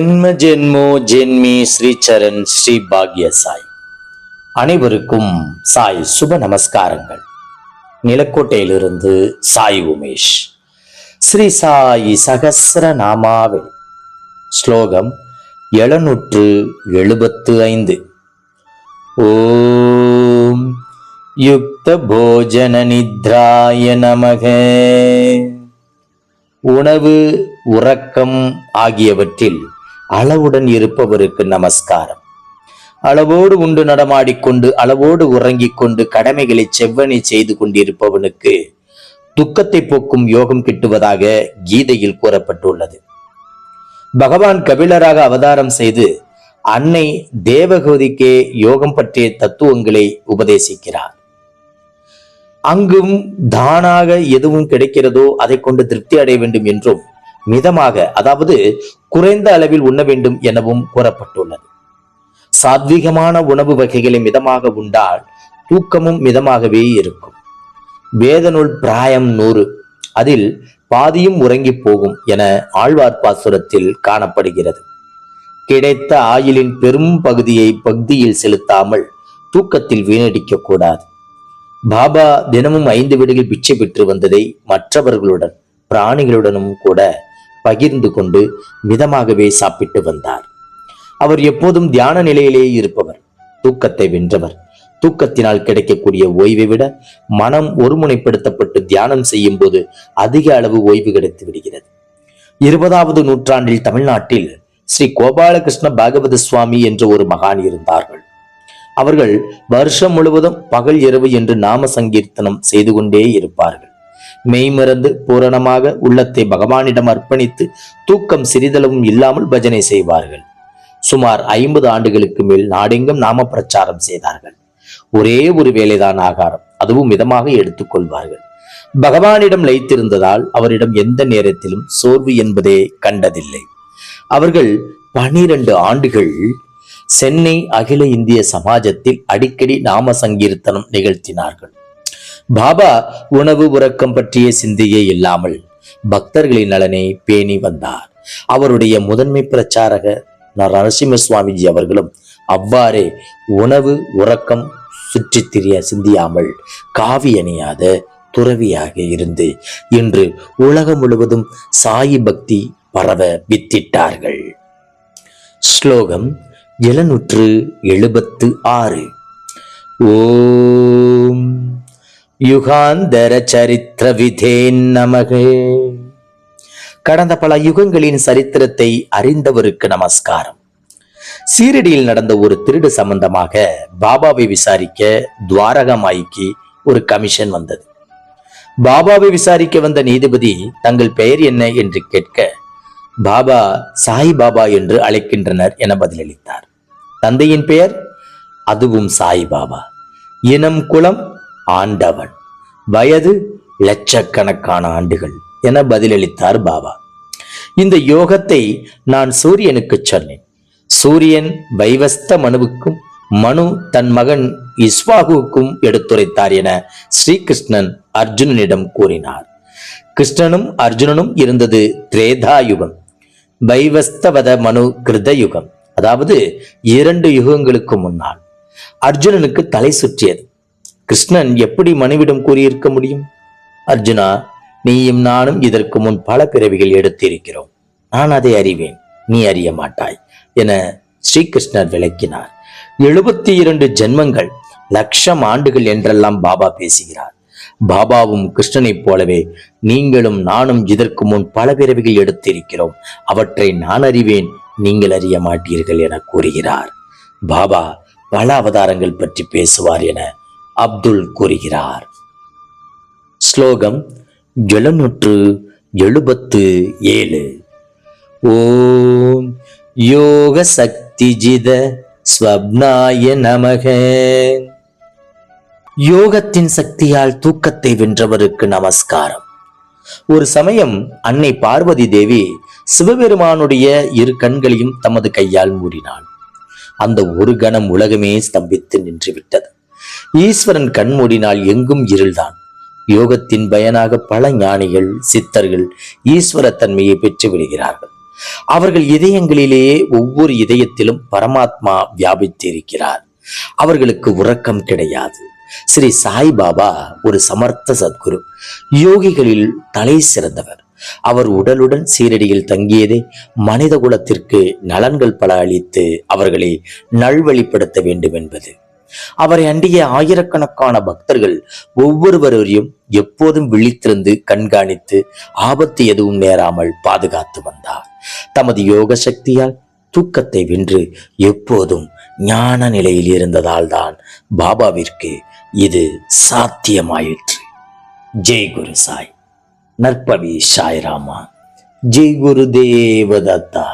ஜென்ம ஜென்மோ ஜென்மி ஸ்ரீ சரண் ஸ்ரீ பாக்ய சாய். அனைவருக்கும் சாய் சுப நமஸ்காரங்கள். நிலக்கோட்டையிலிருந்து சாய் உமேஷ். ஸ்ரீ சாய் சகசிர நாமாவில் ஸ்லோகம் எழுநூற்று எழுபத்து ஐந்து. ஓம் யுக்த போஜன நித்ராய நமக. உணவு உறக்கம் ஆகியவற்றில் அளவுடன் இருப்பவருக்கு நமஸ்காரம். அளவோடு உண்டு நடமாடிக்கொண்டு அளவோடு உறங்கிக் கொண்டு கடமைகளை செவ்வனை செய்து கொண்டிருப்பவனுக்கு துக்கத்தை போக்கும் யோகம் கிட்டுவதாக கீதையில் கூறப்பட்டுள்ளது. பகவான் கபிலராக அவதாரம் செய்து அன்னை தேவகோதிக்கே யோகம் பற்றிய தத்துவங்களை உபதேசிக்கிறார். அங்கும் தானாக எதுவும் கிடைக்கிறதோ அதை கொண்டு திருப்தி அடைய வேண்டும் என்றும் மிதமாக அதாவது குறைந்த அளவில் உண்ண வேண்டும் எனவும் கூறப்பட்டுள்ளது. சாத்வீகமான உணவு வகைகளை மிதமாக உண்டால் தூக்கமும் மிதமாகவே இருக்கும். வேதநூல் பிராயம் நூறு அதில் பாதியும் உறங்கி போகும் என ஆழ்வார் பாசுரத்தில் காணப்படுகிறது. கிடைத்த ஆயிலின் பெரும் பகுதியை பக்தியில் செலுத்தாமல் தூக்கத்தில் வீணடிக்க கூடாது. பாபா தினமும் ஐந்து வீடுகள் பிச்சை பெற்று வந்ததை மற்றவர்களுடன் பிராணிகளுடனும் கூட பகிர்ந்து கொண்டு மிதமாகவே சாப்பிட்டு வந்தார். அவர் எப்போதும் தியான நிலையிலேயே இருப்பவர். தூக்கத்தை வென்றவர். தூக்கத்தினால் கிடைக்கக்கூடிய ஓய்வை விட மனம் ஒருமுனைப்படுத்தப்பட்டு தியானம் செய்யும் போது அதிக அளவு ஓய்வு கிடைத்து விடுகிறது. இருபதாவது நூற்றாண்டில் தமிழ்நாட்டில் ஸ்ரீ கோபாலகிருஷ்ண பாகவத சுவாமி என்ற ஒரு மகான் இருந்தார்கள். அவர்கள் வருஷம் முழுவதும் பகல் இரவு என்று நாம சங்கீர்த்தனம் செய்து கொண்டே இருப்பார்கள். மெய்மறந்து பூரணமாக உள்ளத்தை பகவானிடம் அர்ப்பணித்து தூக்கம் சிறிதளவும் இல்லாமல் பஜனை செய்வார்கள். சுமார் ஐம்பது ஆண்டுகளுக்கு மேல் நாடெங்கும் நாம பிரச்சாரம் செய்தார்கள். ஒரே ஒரு வேலைதான் ஆகாரம். அதுவும் மிதமாக எடுத்துக்கொள்வார்கள் பகவானிடம் லைத்திருந்ததால் அவரிடம் எந்த நேரத்திலும் சோர்வு என்பதே கண்டதில்லை. அவர்கள் பனிரெண்டு ஆண்டுகள் சென்னை அகில இந்திய சமாஜத்தில் அடிக்கடி நாம சங்கீர்த்தனம் நிகழ்த்தினார்கள். பாபா உணவு உறக்கம் பற்றிய சிந்தையே இல்லாமல் பக்தர்களின் நலனை பேணி வந்தார். அவருடைய முதன்மை பிரச்சாரக நரசிம்ம சுவாமிஜி அவர்களும் அவ்வாறே உணவு உறக்கம் சுற்றித் திரிய சிந்தியாமல் காவி அணியாத துறவியாக இருந்து இன்று உலகம் முழுவதும் சாயி பக்தி பரவ வித்திட்டார்கள். ஸ்லோகம் எழுநூற்று எழுபத்து ஆறு. ஓம் யுகாந்தர சரித்திர விதேன் நமகே. கடந்த பல யுகங்களின் சரித்திரத்தை அறிந்தவருக்கு நமஸ்காரம். சீரடியில் நடந்த ஒரு திருடு சம்பந்தமாக பாபாவை விசாரிக்க துவாரகமாய்க்கு ஒரு கமிஷன் வந்தது. பாபாவை விசாரிக்க வந்த நீதிபதி தங்கள் பெயர் என்ன என்று கேட்க பாபா சாய் பாபா என்று அழைக்கின்றனர் என பதிலளித்தார். தந்தையின் பெயர் அதுவும் சாய் பாபா. இனம் குலம் ஆண்டவன். வயது லட்சக்கணக்கான ஆண்டுகள் என பதிலளித்தார் பாபா. இந்த யோகத்தை நான் சூரியனுக்கு சொன்னேன். சூரியன் வைவஸ்த மனுவுக்கும் மனு தன் மகன் இஸ்வாகுவுக்கும் எடுத்துரைத்தார் என ஸ்ரீகிருஷ்ணன் அர்ஜுனனிடம் கூறினார். கிருஷ்ணனும் அர்ஜுனனும் இருந்தது திரேதா யுகம் வைவஸ்தவத மனு கிருத யுகம் அதாவது இரண்டு யுகங்களுக்கு முன்னால். அர்ஜுனனுக்கு தலை சுற்றியது. கிருஷ்ணன் எப்படி மனுவிடம் கூறியிருக்க முடியும்? அர்ஜுனா நீயும் நானும் இதற்கு முன் பல பிறவிகள் எடுத்திருக்கிறோம். நான் அதை அறிவேன். நீ அறிய மாட்டாய் என ஸ்ரீகிருஷ்ணர் விளக்கினார். எழுபத்தி இரண்டு ஜென்மங்கள் லட்சம் ஆண்டுகள் என்றெல்லாம் பாபா பேசுகிறார். பாபாவும் கிருஷ்ணனைப் போலவே நீங்களும் நானும் இதற்கு முன் பல பிறவிகள் எடுத்திருக்கிறோம். அவற்றை நான் அறிவேன் நீங்கள் அறிய மாட்டீர்கள் என கூறுகிறார். பாபா பல அவதாரங்கள் பற்றி பேசுவார் என அப்துல் கூறுகிறார். ஸ்லோகம் எழுநூற்று எழுபத்து ஏழு. ஓம் யோக சக்தி ஜித ஸ்வப்னாய நமக. யோகத்தின் சக்தியால் தூக்கத்தை வென்றவருக்கு நமஸ்காரம். ஒரு சமயம் அன்னை பார்வதி தேவி சிவபெருமானுடைய இரு கண்களையும் தமது கையால் மூடினாள். அந்த ஒரு கணம் உலகமே ஸ்தம்பித்து நின்று விட்டது ஈஸ்வரன் கண்மூடினால் எங்கும் இருள்தான். யோகத்தின் பயனாக பல ஞானிகள் சித்தர்கள் ஈஸ்வர தன்மையை பெற்று விடுகிறார்கள். அவர்கள் இதயங்களிலேயே ஒவ்வொரு இதயத்திலும் பரமாத்மா வியாபித்திருக்கிறார். அவர்களுக்கு உறக்கம் கிடையாது. ஸ்ரீ சாய்பாபா ஒரு சமர்த்த சத்குரு யோகிகளில் தலை சிறந்தவர். அவர் உடலுடன் சீரடியில் தங்கியதே மனித குலத்திற்கு நலன்கள் பல அளித்து அவர்களை நல்வழிப்படுத்த வேண்டும் என்பது. அவரை அண்டிய ஆயிரக்கணக்கான பக்தர்கள் ஒவ்வொருவரையும் எப்போதும் விழித்திருந்து கண்காணித்து ஆபத்து எதுவும் நேராமல் பாதுகாத்து வந்தார். தமது யோக சக்தியால் தூக்கத்தை வென்று எப்போதும் ஞான நிலையில் இருந்ததால் தான் பாபாவிற்கு இது சாத்தியமாயிற்று. ஜெய் குரு சாய். நற்பவி சாய்ராமா. ஜெய் குரு தேவதத்தா.